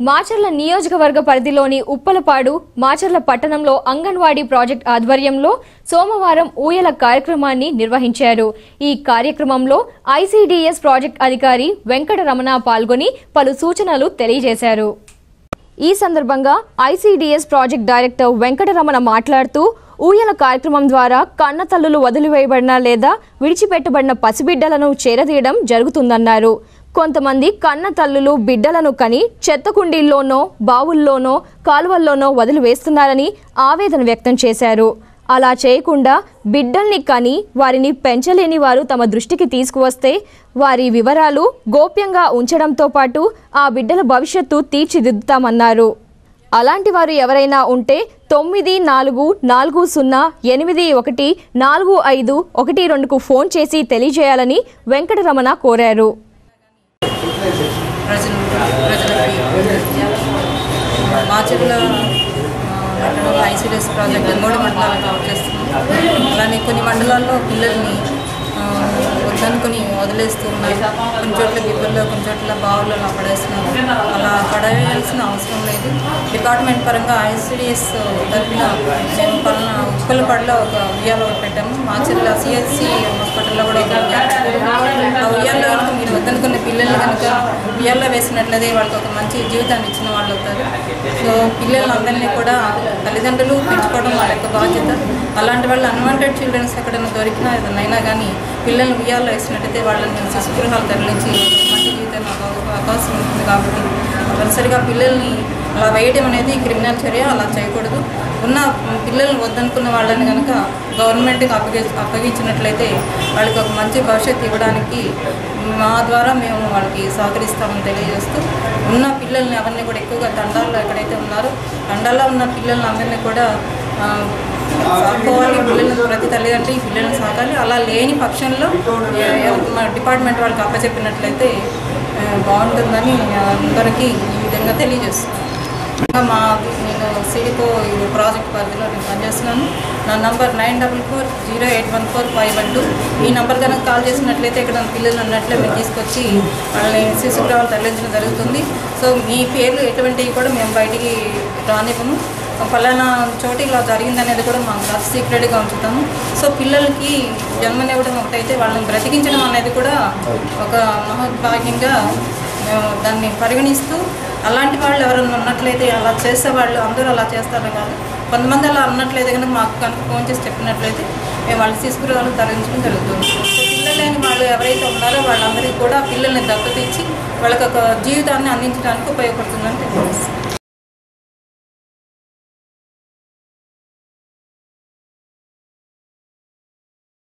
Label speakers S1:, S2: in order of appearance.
S1: మాచర్ల నియోజకవర్గ పరిధిలోని ఉప్పలపాడు మాచర్ల పట్టణంలో అంగన్వాడీ ప్రాజెక్ట్ ఆధ్వర్యంలో సోమవారం ఊయల కార్యక్రమాన్ని నిర్వహించారు. ఈ కార్యక్రమంలో ఐసీడీఎస్ ప్రాజెక్ట్ అధికారి వెంకటరమణ పాల్గొని పలు సూచనలు తెలియజేశారు. ఈ సందర్భంగా ఐసీడీఎస్ ప్రాజెక్ట్ డైరెక్టర్ వెంకటరమణ మాట్లాడుతూ ఊయల కార్యక్రమం ద్వారా కన్నతల్లులు వదిలివేయబడిన లేదా విడిచిపెట్టబడిన పసిబిడ్డలను చేరదీయడం జరుగుతుందన్నారు. కొంతమంది కన్న తల్లులు బిడ్డలను కని చెత్త కుండీల్లోనో బావుల్లోనో కాలువల్లోనో వదిలివేస్తున్నారని ఆవేదన వ్యక్తం చేశారు. అలా చేయకుండా బిడ్డల్ని కని వారిని పెంచలేని వారు తమ దృష్టికి తీసుకువస్తే వారి వివరాలు గోప్యంగా ఉంచడంతో పాటు ఆ బిడ్డల భవిష్యత్తు తీర్చిదిద్దుతామన్నారు. అలాంటి వారు ఎవరైనా ఉంటే తొమ్మిది నాలుగు నాలుగు సున్నా ఎనిమిది ఒకటి నాలుగు ఐదు ఒకటి రెండుకు ఫోన్ చేసి తెలియజేయాలని వెంకటరమణ కోరారు.
S2: ప్రజలు ప్రజలకి మాచర్ల మండలంలో ఐసీడీఎస్ ప్రాజెక్ట్ మూడు మండలాలు కవర్ చేస్తుంది అలానే కొన్ని మండలాల్లో పిల్లల్ని ఆ, వద్దనుకొని వదిలేస్తూ ఉన్నారు. కొన్ని చోట్ల గిబ్బల్లో కొన్ని చోట్ల బావులలో పడేస్తున్నారు. అలా పడవేయాల్సిన అవసరం లేదు. డిపార్ట్మెంట్ పరంగా ఐసీడీఎస్ తరఫున మేము పలానా ఉప్పలపాడులో ఒక ఉయ్యాలో పెట్టాము పెట్టాము. మాచర్ల సిహెచ్సి హాస్పిటల్లో కూడా ఒక ఉయ్యాల కనుక కనుక ఉయ్యాల్లో వేసినట్లయితే వాళ్ళకి ఒక మంచి జీవితాన్ని ఇచ్చిన వాళ్ళు అవుతారు. సో పిల్లలందరినీ కూడా తల్లిదండ్రులు పెంచుకోవడం వాళ్ళ యొక్క బాధ్యత. అలాంటి వాళ్ళు అన్వాంటెడ్ చిల్డ్రన్స్ ఎక్కడైనా దొరికినా ఏదైనా కానీ పిల్లల్ని ఉయ్యాల్లో వేసినట్టయితే వాళ్ళని శిశుగృహాలు తరలించి మంచి జీవితాన్ని నాకు అవకాశం ఉంటుంది కాబట్టి తప్పనిసరిగా పిల్లల్ని అలా వేయడం అనేది క్రిమినల్ చర్య అలా చేయకూడదు. ఉన్న పిల్లల్ని వద్దనుకున్న వాళ్ళని కనుక గవర్నమెంట్కి అప్పగి అప్పగించినట్లయితే వాళ్ళకి ఒక మంచి భవిష్యత్తు ఇవ్వడానికి మా ద్వారా మేము వాళ్ళకి సహకరిస్తామని తెలియజేస్తూ ఉన్న పిల్లల్ని ఎవరిని కూడా ఎక్కువగా తండాల్లో ఎక్కడైతే ఉన్నారో తండాల్లో ఉన్న పిల్లల్ని అందరినీ కూడా సాకోవాలి పిల్లల్ని ప్రతి తల్లిదండ్రులు ఈ పిల్లల్ని సాకాలి. అలా లేని పక్షంలో మా డిపార్ట్మెంట్ వాళ్ళకి అప్పచెప్పినట్లయితే బాగుంటుందని అందరికీ ఈ విధంగా తెలియజేస్తున్నాను. ఇంకా మా నేను సిడిపో ఇది ప్రాజెక్ట్ పరిధిలో నేను పనిచేస్తున్నాను. నా number nine double four zero eight one four five one two. ఈ నంబర్ కనుక కాల్ చేసినట్లయితే ఇక్కడ పిల్లలు ఉన్నట్లే మేము తీసుకొచ్చి వాళ్ళని శిశుగ్రావాలు తరలించడం జరుగుతుంది. సో మీ పేర్లు ఎటువంటివి కూడా మేము బయటికి రానివ్వము. ఫలానా చోట ఇలా జరిగిందనేది కూడా మాకు సీక్రెట్గా ఉంచుతాము సో పిల్లలకి జన్మనివ్వడం ఒకటైతే వాళ్ళని బ్రతికించడం అనేది కూడా ఒక మహోద్భాగ్యంగా మేము దాన్ని పరిగణిస్తూ అలాంటి వాళ్ళు ఎవరైనా ఉన్నట్లయితే అలా చేసేవాళ్ళు అందరూ అలా చేస్తారు కాదు. కొంతమంది అలా అన్నట్లయితే కనుక మాకు కనుక ఫోన్ చేసి చెప్పినట్లయితే మేము వాళ్ళు తీసుకురావాలని తరలించడం జరుగుతుంది. సో పిల్లలు లేని వాళ్ళు ఎవరైతే ఉన్నారో వాళ్ళందరికీ కూడా పిల్లల్ని దత్తత ఇచ్చి వాళ్ళకి ఒక జీవితాన్ని అందించడానికి ఉపయోగపడుతుందని తెలియజేస్తాం